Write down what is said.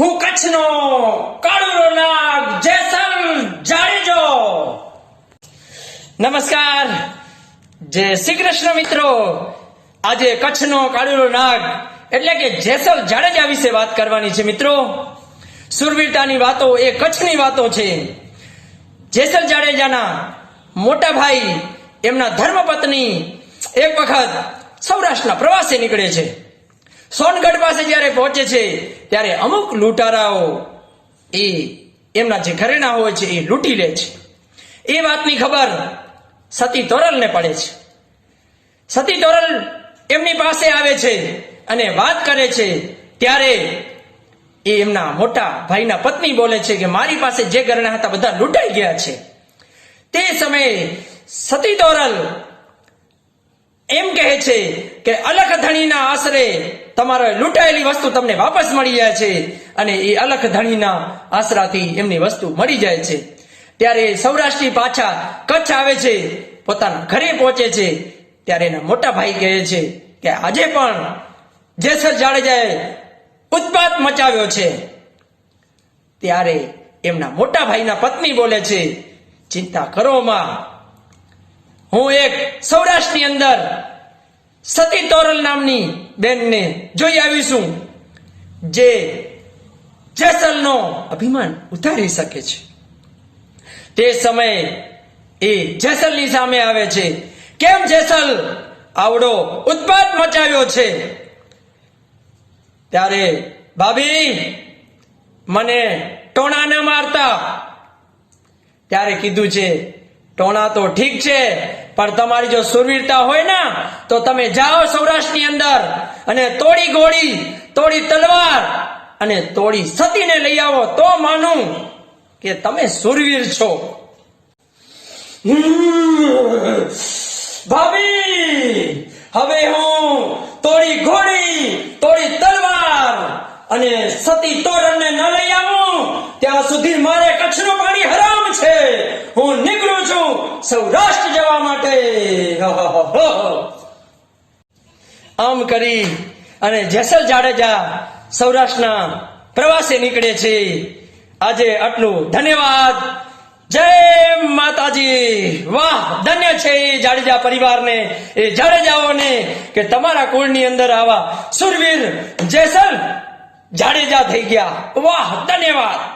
હું કચ્છનો કાળુરો નાગ જેસલ જાડેજો. નમસ્કાર. જય શ્રી કૃષ્ણ મિત્રો. આજે કચ્છનો કાળુરો નાગ, એટલે કે જેસલ જાડેજા વિશે વાત કરવાની છે મિત્રો. સુરવીરતાની વાતો એ કચ્છની વાતો છે. જેસલ જાડેજાના મોટા ભાઈ, એમના ધર્મપત્ની એક વખત સૌરાષ્ટ્રના પ્રવાસે નીકળે છે. સોનગઢ પાસે જ્યારે પહોંચે છે, ત્યારે અમુક લૂંટારાઓ એ એમના જે ઘરેણા હોય છે, એ લૂંટી લે છે. એ વાતની ખબર સતી તોરલને પડે છે. સતી તોરલ એમની પાસે આવે છે અને વાત કરે છે, ત્યારે એ એમના મોટા ભાઈના પત્ની બોલે છે કે, મારી પાસે જે ઘરેણા હતા, બધા લૂંટાઈ ગયા છે. તે સમયે સતી તોરલ એમ કહે છે કે અલખ ધણીના આશરે તમારે લૂંટાયેલી વસ્તુ તમને વાપસ મળી જાય છે અને એ અલખ ધણીના આશરાથી એમની વસ્તુ મળી જાય છે. ત્યારે સૌરાષ્ટ્રી પાછા કચ્છ આવે છે, પોતાના ઘરે પહોંચે છે. ત્યારે એના મોટા ભાઈ કહે છે કે આજે પણ જેસર જાડેજાએ ઉત્પાત મચાવ્યો છે. ત્યારે એમના મોટા ભાઈના પત્ની બોલે છે, ચિંતા કરો માં હું એક સૌરાષ્ટ્રની અંદર સતી તોરલ નામની બેનને જોઈ આવીશું જે જેસલનો અભિમાન ઉતારી શકે છે. તે સમયે એ જેસલની સામે આવે છે. કેમ જેસલ આવડો ઉત્પાદ મચાવ્યો છે? ત્યારે ભાભી, મને ટોણા ન મારતા. ત્યારે કીધું છે, ટોણા તો ઠીક છે પણ તમારી જો સુરવીરતા હોય ને, તો તમે જાઓ સૌરાષ્ટ્રની અંદર અને તોડી ગોળી તોડી તલવાર અને તોડી સતીને લઈ આવો. તો માનું કે તમે સુરવીર છો. ભાભી, હવે હું તોડી ઘોડી, તોડી તલવાર અને સતી તોરણને ન લઈ આવું. ત્યાં સુધી મારે કચ્છનું પાણી હરામ છે હું નીકળું છું સૌરાષ્ટ્ર જવા માટે. આમ કરી અને જેસલ જાડેજા સૌરાષ્ટ્રના પ્રવાસે નીકળે છે. આજે આટલું ધન્યવાદ. જય માતાજી. વાહ, ધન્ય છે એ જાડેજા પરિવારને, એ જાડેજાઓને કે તમારા કુળની અંદર આવા સુરવીર જેસલ જાડેજા થઈ ગયા. વાહ, ધન્યવાદ.